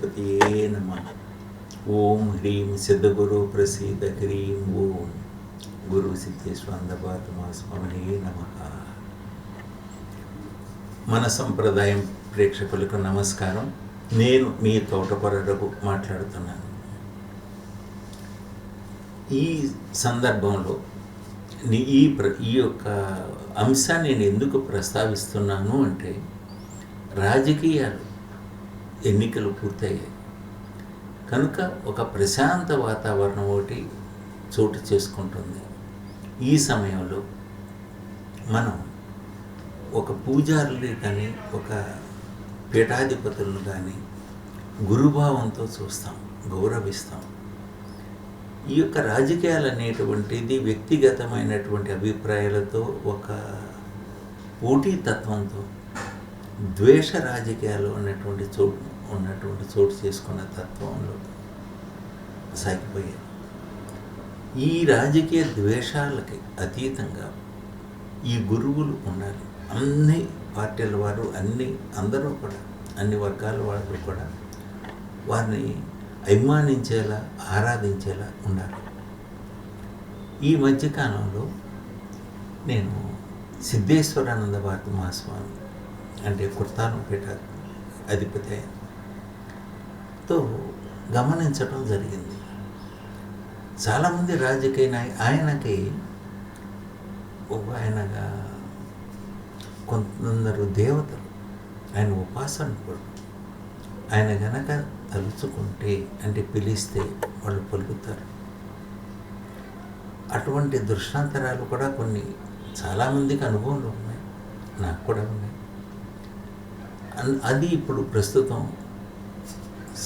గణపతియే నమ ఓం హ్రీం సిద్ధగురు ప్రసీద హ్రీం ఓం గురు సిద్ధేశ్వరందబాతమా స్వామినే నమ మన సంప్రదాయం ప్రేక్షకులకు నమస్కారం. నేను మీ తోటపరడకు మాట్లాడుతున్నాను. ఈ సందర్భంలో నీ- ఈ ప్ర ఈ యొక్క అంశాన్ని నేను ఎందుకు ప్రస్తావిస్తున్నాను అంటే రాజకీయాలు. ఎన్నికలు పూర్తయ్యాయి. కనుక ఒక ప్రశాంత వాతావరణం ఒకటి చోటు చేసుకుంటుంది. ఈ సమయంలో మనం ఒక పూజారుని కానీ ఒక పీఠాధిపతులను కానీ గురుభావంతో చూస్తాం గౌరవిస్తాం. ఈ యొక్క రాజకీయాలు అనేటువంటిది వ్యక్తిగతమైనటువంటి అభిప్రాయాలతో ఒక పోటీతత్వంతో ద్వేష రాజకీయాలు అనేటువంటి చోటు ఉన్నటువంటి చోటు చేసుకున్న తత్వంలో సాగిపోయాయి ఈ రాజకీయ ద్వేషాలకి అతీతంగా ఈ గురువులు ఉండాలి. అన్ని పార్టీల వారు అన్ని అందరూ కూడా అన్ని వర్గాల వాళ్ళు కూడా వారిని అభిమానించేలా ఆరాధించేలా ఉండాలి. ఈ మధ్యకాలంలో నేను సిద్ధేశ్వరానంద భారతి మహాస్వామి అంటే కుర్తానుపేట అధిపతి తో గమనించడం జరిగింది. చాలామంది రాజకీయ నాయ ఆయనకి ఆయనగా కొందరు దేవతలు ఆయన ఉపాసనకుడు ఆయన గనక తలుచుకుంటే అంటే పిలిస్తే వాళ్ళు పలుకుతారు. అటువంటి దృష్టాంతరాలు కూడా కొన్ని చాలామందికి అనుభవాలు ఉన్నాయి నాకు కూడా ఉన్నాయి. అన్- అది ఇప్పుడు ప్రస్తుతం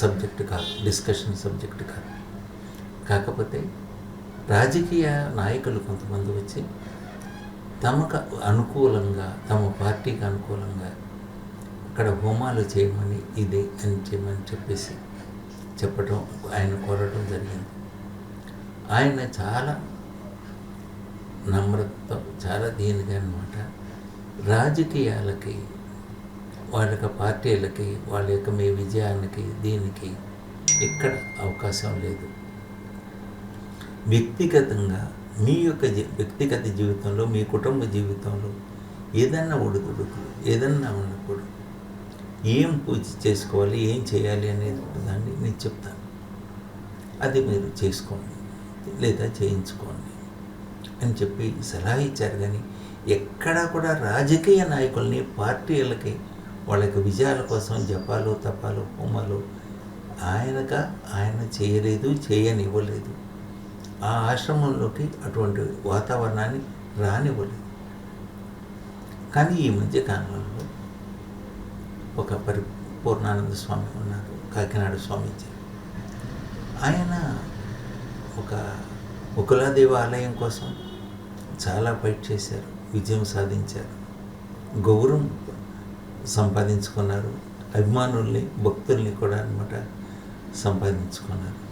సబ్జెక్ట్ కాదు డిస్కషన్ సబ్జెక్ట్ కాదు. కాకపోతే రాజకీయ నాయకులు కొంతమంది వచ్చి తమకు అనుకూలంగా తమ పార్టీకి అనుకూలంగా అక్కడ హోమాలు చేయమని ఇదే అని చేయమని చెప్పేసి చెప్పడం ఆయన కోరడం జరిగింది. ఆయన చాలా నమ్రత చాలా దీనిగా అనమాట రాజకీయాలకి వాళ్ళ యొక్క పార్టీలకి వాళ్ళ యొక్క మీ విజయానికి దీనికి ఎక్కడ అవకాశం లేదు. వ్యక్తిగతంగా మీ యొక్క వ్యక్తిగత జీవితంలో మీ కుటుంబ జీవితంలో ఏదన్నా ఒడిదుడుకులు ఏదన్నా ఉన్నప్పుడు ఏం పూజ చేసుకోవాలి ఏం చేయాలి అనేది దాన్ని నేను చెప్తాను. అది మీరు చేసుకోండి లేదా చేయించుకోండి అని చెప్పి సలహా ఇచ్చారు. కానీ ఎక్కడా కూడా రాజకీయ నాయకుల్ని పార్టీలకి వాళ్ళకి విజయాల కోసం జపాలు తపాలు హోమాలు ఆయనగా ఆయన చేయలేదు చేయనివ్వలేదు. ఆ ఆశ్రమంలోకి అటువంటి వాతావరణాన్ని రానివ్వలేదు. కానీ ఈ మధ్య కాలంలో ఒక పరిపూర్ణానంద స్వామి ఉన్నారు కాకినాడ స్వామీజీ. ఆయన ఒక ఉకులాదేవి ఆలయం కోసం చాలా ఫైట్ చేశారు విజయం సాధించారు. గౌరవం సంపాదించుకున్నారు. అభిమానుల్ని భక్తుల్ని కూడా అనమాట సంపాదించుకున్నారు.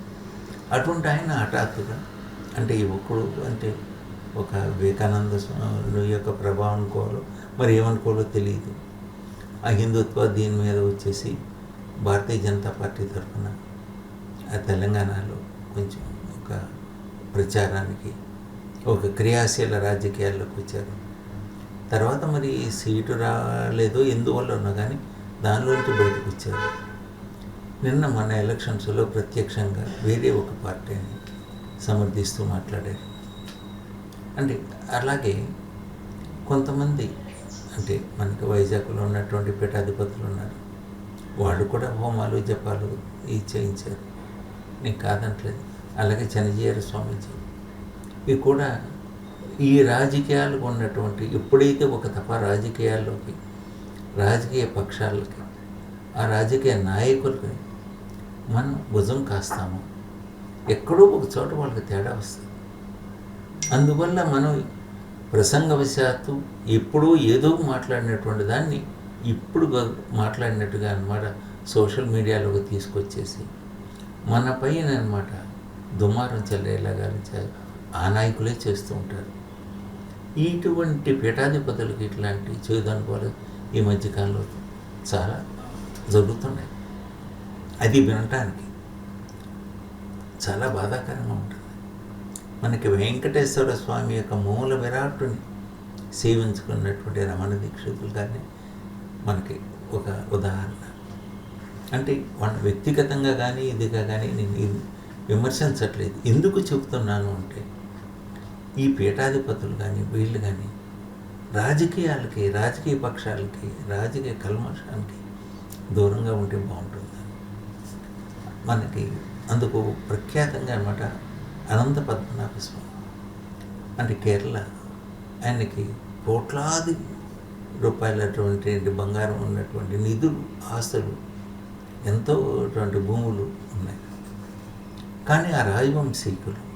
అటువంటి ఆయన హఠాత్తుగా అంటే యువకుడు అంటే ఒక వివేకానంద స్వామి యొక్క ప్రభావం అనుకోవాలో మరి ఏమనుకోవాలో తెలియదు ఆ హిందుత్వ దీని మీద వచ్చేసి భారతీయ జనతా పార్టీ తరఫున ఆ తెలంగాణలో కొంచెం ఒక ప్రచారానికి ఒక క్రియాశీల రాజకీయాల్లోకి వచ్చారు. తర్వాత మరి సీటు రాలేదో ఎందువల్ల ఉన్నా కానీ దానిలోంచి బయటకు వచ్చారు నిన్న మన ఎలక్షన్స్లో ప్రత్యక్షంగా వేరే ఒక పార్టీని సమర్థిస్తూ మాట్లాడారు. అంటే అలాగే కొంతమంది అంటే మనకి వైజాగ్లో ఉన్నటువంటి పీఠాధిపతులు ఉన్నారు. వాళ్ళు కూడా హోమాలు జపాలు ఇవి చేయించారు నేను కాదంటలేదు. అలాగే చనిజీయర స్వామీజీ. ఇవి కూడా ఈ రాజకీయాలు ఉన్నటువంటి ఎప్పుడైతే ఒక తప రాజకీయాల్లోకి రాజకీయ పక్షాలకి ఆ రాజకీయ నాయకులకి మనం భుజం కాస్తాము ఎక్కడో ఒక చోట వాళ్ళకి తేడా వస్తుంది. అందువల్ల మనం ప్రసంగవశాత్తు ఎప్పుడూ ఏదో మాట్లాడినటువంటి దాన్ని ఇప్పుడు గ- మాట్లాడినట్టుగా అనమాట సోషల్ మీడియాలోకి తీసుకొచ్చేసి మన పైన అనమాట దుమారం చెల్లేలాగా ఆ నాయకులే చేస్తూ ఉంటారు. ఇటువంటి పీఠాధిపతులకి ఇట్లాంటి చేదు ఈ మధ్యకాలంలో చాలా జరుగుతున్నాయి. అది వినటానికి చాలా బాధాకరంగా ఉంటుంది. మనకి వెంకటేశ్వర స్వామి యొక్క మూల విరాట్టుని సేవించుకున్నటువంటి రమణ దీక్షితులు కానీ మనకి ఒక ఉదాహరణ. అంటే వాళ్ళ వ్యక్తిగతంగా కానీ ఇదిగా కానీ నేను విమర్శించట్లేదు. ఎందుకు చెబుతున్నాను అంటే ఈ పీఠాధిపతులు కానీ వీళ్ళు కానీ రాజకీయాలకి రాజకీయ పక్షాలకి రాజకీయ కల్మషానికి దూరంగా ఉంటే బాగుంటుంది. మనకి అందుకు ప్రఖ్యాతంగా అనమాట అనంత పద్మనాభ స్వామి. అంటే కేరళ ఆయనకి కోట్లాది రూపాయలటువంటి బంగారం ఉన్నటువంటి నిధులు ఆస్తులు ఎంతో అటువంటి భూములు ఉన్నాయి. కానీ ఆ రాజవంశీకులు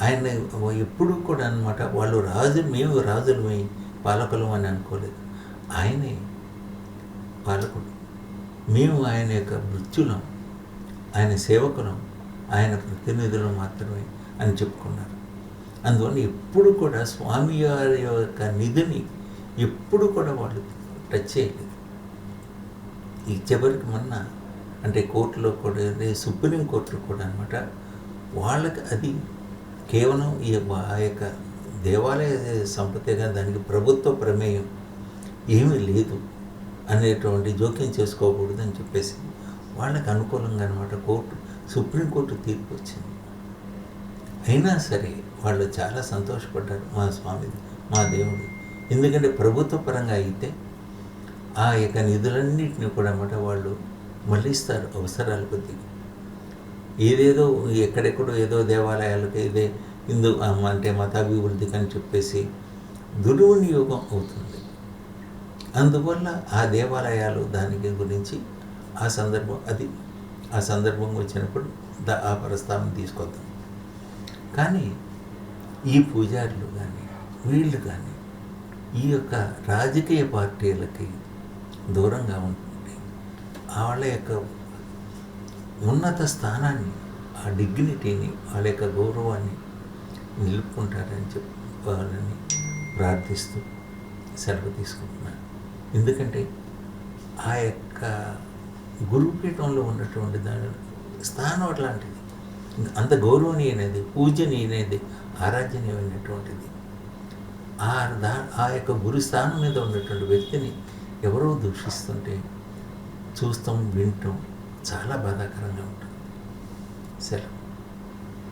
ఆయన ఎప్పుడూ కూడా అనమాట వాళ్ళు రాజు మేము రాజులమే పాలకులం అని అనుకోలేదు. ఆయనే పాలకుడు. మేము ఆయన యొక్క మృత్యులం ఆయన సేవకులం ఆయన ప్రతినిధులు మాత్రమే అని చెప్పుకున్నారు. అందువల్ల ఎప్పుడు కూడా స్వామి వారి యొక్క నిధిని ఎప్పుడు కూడా వాళ్ళు టచ్ చేయలేదు. ఈ చివరికి మొన్న అంటే కోర్టులో కూడా సుప్రీం కోర్టులో కూడా అనమాట వాళ్ళకి అది కేవలం ఈ ఆ యొక్క దేవాలయ సంపత్తిగా దానికి ప్రభుత్వ ప్రమేయం ఏమీ లేదు అనేటువంటి జోక్యం చేసుకోకూడదు అని చెప్పేసి వాళ్ళకి అనుకూలంగా అనమాట కోర్టు సుప్రీంకోర్టు తీర్పు వచ్చింది. అయినా సరే వాళ్ళు చాలా సంతోషపడ్డారు మా స్వామి మా దేవుడు. ఎందుకంటే ప్రభుత్వ పరంగా అయితే ఆ యొక్క నిధులన్నింటినీ కూడా అన్నమాట వాళ్ళు మళ్ళిస్తారు అవసరాల కొద్దిగా ఏదేదో ఎక్కడెక్కడో ఏదో దేవాలయాలకు ఇదే హిందూ అంటే మతాభివృద్ధికి అని చెప్పేసి దుర్వినియోగం అవుతుంది. అందువల్ల ఆ దేవాలయాలు దానికి గురించి ఆ సందర్భం అది ఆ సందర్భం వచ్చినప్పుడు ఆ ప్రస్తావన తీసుకొద్దాం. కానీ ఈ పూజారులు కానీ వీళ్ళు కానీ ఈ యొక్క రాజకీయ పార్టీలకి దూరంగా ఉంటుంది వాళ్ళ యొక్క ఉన్నత స్థానాన్ని ఆ డిగ్నిటీని వాళ్ళ యొక్క గౌరవాన్ని నిలుపుకుంటారని చెప్పాలని ప్రార్థిస్తూ సెలవు తీసుకుంటున్నాను. ఎందుకంటే ఆ యొక్క గురుపీఠంలో ఉన్నటువంటి దాని స్థానం అట్లాంటిది. అంత గౌరవనీయమైనది పూజనీయమైనది ఆరాధనీయమైనటువంటిది ఆ దా ఆ యొక్క గురు స్థానం మీద ఉన్నటువంటి వ్యక్తిని ఎవరో దూషిస్తుంటే చూస్తాం వింటాం చాలా బాధాకరంగా ఉంటుంది. సరే.